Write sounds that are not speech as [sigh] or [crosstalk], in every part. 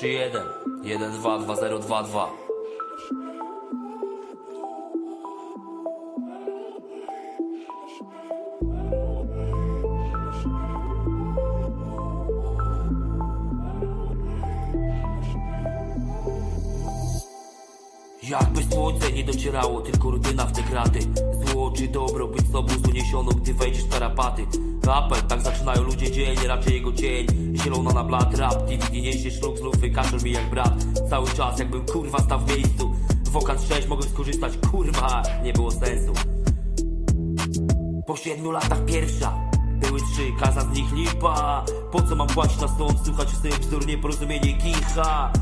3-1, 1-2, 2-0, 2-2. Jakby słońce nie docierało, tylko rutyna w te kraty. Zło czy dobro, być sobą z uniesioną, gdy wejdziesz w tarapaty Apel, tak zaczynają ludzie dzień, raczej jego cień. Zielona na blat, rap, DVD niesie szluk z lufy, kaszel mi jak brat. Cały czas jakbym kurwa stał w miejscu. Wokat 6 mogę skorzystać, kurwa, nie było sensu. Po siedmiu latach pierwsza Były trzy, kaza z nich lipa. Po co mam płacić na stąd, słuchać w sobie bzdur, nieporozumienie kicha?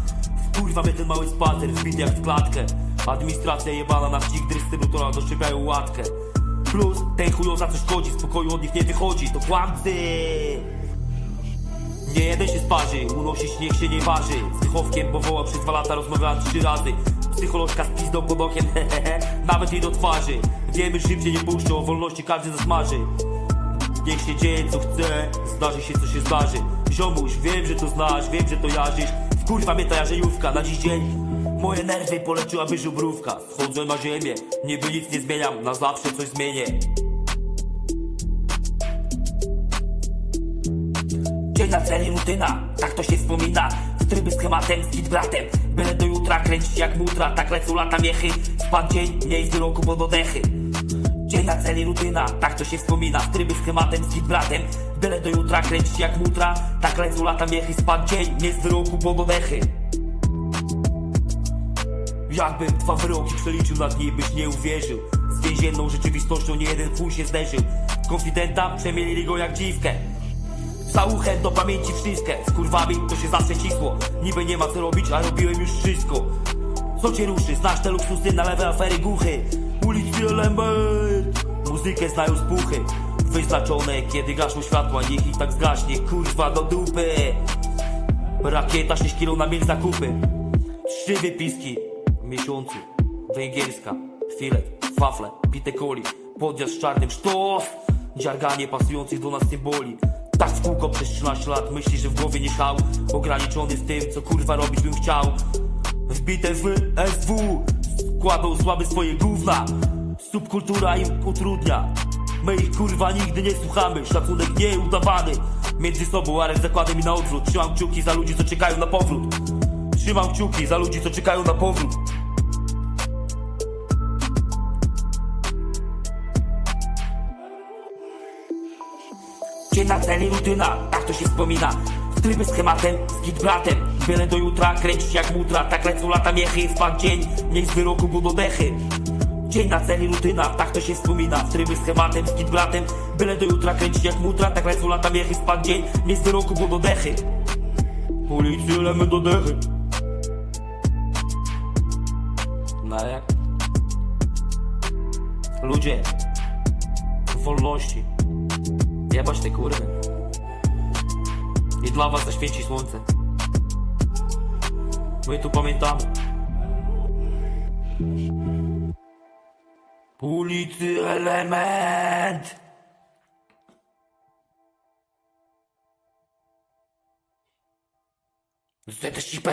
Kurwa mnie ten mały spacer, wbity jak w klatkę. Administracja jebana na wcik dystrybutora doszczepiają łatkę Plus, ten chujoza co szkodzi, spokoju od nich nie wychodzi, to kłamcy! Nie jeden się sparzy, unosić niech się nie waży. Z wychowkiem, bo woła przez dwa lata rozmawiałem trzy razy. Psycholożka z pizdą pod okiem, [laughs] nawet jej do twarzy. Wiemy, szybciej nie puszczą, o wolności każdy zasmaży Niech się dzieje co chce, zdarzy się co się zdarzy. Ziomuś, wiem, że to znasz, wiem, że to jarzysz. Wkurwa mnie ta jarzeniówka, na dziś dzień Moje nerwy poleciłaby żubrówka Schodzę na ziemię, niby nic nie zmieniam. Na zawsze coś zmienię. Dzień na celi rutyna, tak to się wspomina. W tryby schematem, z bratem. Byle do jutra kręcić jak mutra. Tak lecą lata miechy. Spadł dzień, mniej wyroku pod odechy. Dzień na celi rutyna, tak to się wspomina. W tryby schematem, z bratem. Byle do jutra kręcić jak mutra. Tak lecą lata miechy. Spadł dzień, mniej wyroku pod odechy Jakbym dwa wyroki przeliczył na dni, byś nie uwierzył. Z więzienną rzeczywistością nie jeden chuj się zderzył. Konfidenta przemielili go jak dziwkę. Za uchem do pamięci wszystkie. Z kurwami to się zawsze cisło. Niby nie ma co robić, a robiłem już wszystko. Co cię ruszy? Znasz te luksusy na lewe afery guchy Uliczny element Muzykę znają z puchy. Wyznaczone, kiedy gaszą światła Niech ich tak zgaśnie, kurwa do dupy. Rakieta 6 kilo na mieć zakupy. Trzy wypiski miesiącu. Węgierska, filet, wafle, pite coli Podjazd z czarnym sztos. Dziarganie pasujących do nas symboli Tak w kółko przez 13 lat Myśli, że w głowie nie szał Ograniczony w tym, co kurwa robić bym chciał. Wbite w SW Kładą słaby swoje gówna. Subkultura im utrudnia. My ich kurwa nigdy nie słuchamy. Szacunek nieudawany Między sobą arek zakładem i na odwrót. Trzymam kciuki za ludzi, co czekają na powrót Trzymam kciuki za ludzi, co czekają na powrót. Dzień na celi rutyna, tak to się wspomina. W tryby schematem, z git bratem. Byle do jutra, kręcić jak mutra Tak lecą lata miechy, spadł dzień Niech z wyroku do dechy. Dzień na celi rutyna, tak to się wspomina. W tryby schematem, z git bratem. Byle do jutra, kręcić jak mutra Tak lecą lata miechy, spadł dzień Niech z wyroku do dechy. Policji element do dechy No jak? Ludzie Wolności Jebać te kurwy. I dla was zaświeci słońce. My tu pamiętamy. Ulicy Element! ZSIP!